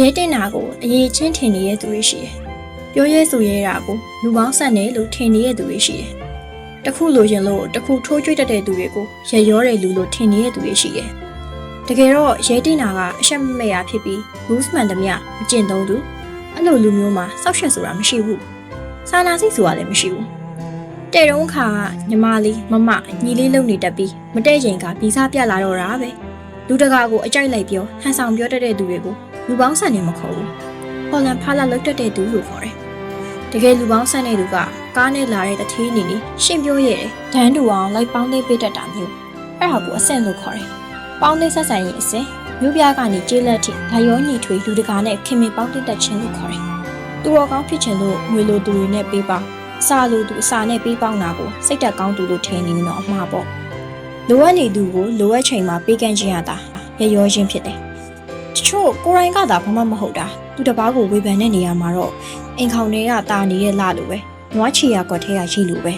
ရဲတင်တာကိုအရေးချင်းထင်နေတဲ့သူတွေရှိတယ်ပြောရဲဆိုရဲတာကိုလူပေါင်းဆက်နေလို့ထင်နေတဲ့သူတွေရှိတယ်တခုလိုချင်လို့တခုထိုးကြွတတ်တဲ့သူတွေကိုရရောတဲ့လူလို့ထင်နေတဲ့သူတွေရှိတယ်တကယ်တော့ရဲတင်တာကအရှက်မမဲ့ရဖြစ်ပြီး rules မှန်သမျှမကျင့်သုံးသူအဲ့လိုလူမျိုးမှာစောက်ရှက်ဆိုတာမရှိဘူးစာနာစိတ်ဆိုတာလည်းမရှိဘူးတဲ့တုန်းခါညီမလေးမမညီလေးလုံနေတတ်ပြီးမတဲ့ရင်ကဗီဇပြတ်လာတော့တာပဲလူတကာကိုအကြိုက်လိုက်ပြောဟန်ဆောင်ပြောတတ်တဲ့သူတွေကို လူပေါင်းဆန်နေမခေါ်ဘူးဟော်လန်ဖာလာလုတ်တတ်တဲ့သူလို့ခေါ်တယ်တကယ်လူပေါင်းဆန်တဲ့သူကကားနဲ့လာတဲ့တထေးနေနေရှင်းပြောရဲတယ်ဒန်းတူအောင်လိုက်ပေါင်းသိပေးတတ်တာမျိုးအဲ့ဒါကိုအဆင့်လို့ခေါ်တယ်ပေါင်းသိဆက်ဆံရင်အဆင့်မြို့ပြကနေကျေးလက်ထိဓာရောညီထွေလူတကာနဲ့ခင်မင်ပေါင်းသိတတ်ခြင်းလို့ခေါ်တယ်သူတော်ကောင်းဖြစ်ခြင်းလို့ငွေလိုသူတွေနဲ့ပေးပါအစာလိုသူအစာနဲ့ပေးပေါင်းတာကိုစိတ်တက်ကောင်းသူလို့ထင်နေတော့အမှားပေါ့လိုအပ်နေသူကိုလိုအပ်ချိန်မှာပေးကမ်းခြင်းရတာရရောခြင်းဖြစ်တယ်တ ချို့ကိုယ်တိုင်ကသာဘာမှမဟုတ်တာသူတစ်ပါးကိုဝေဖန်တဲ့နေရာမှာတော့အိမ်ခေါင်တွေကတာနေတဲ့လလိုပဲနွားချီရကွက်ထဲကရှိလိုပဲ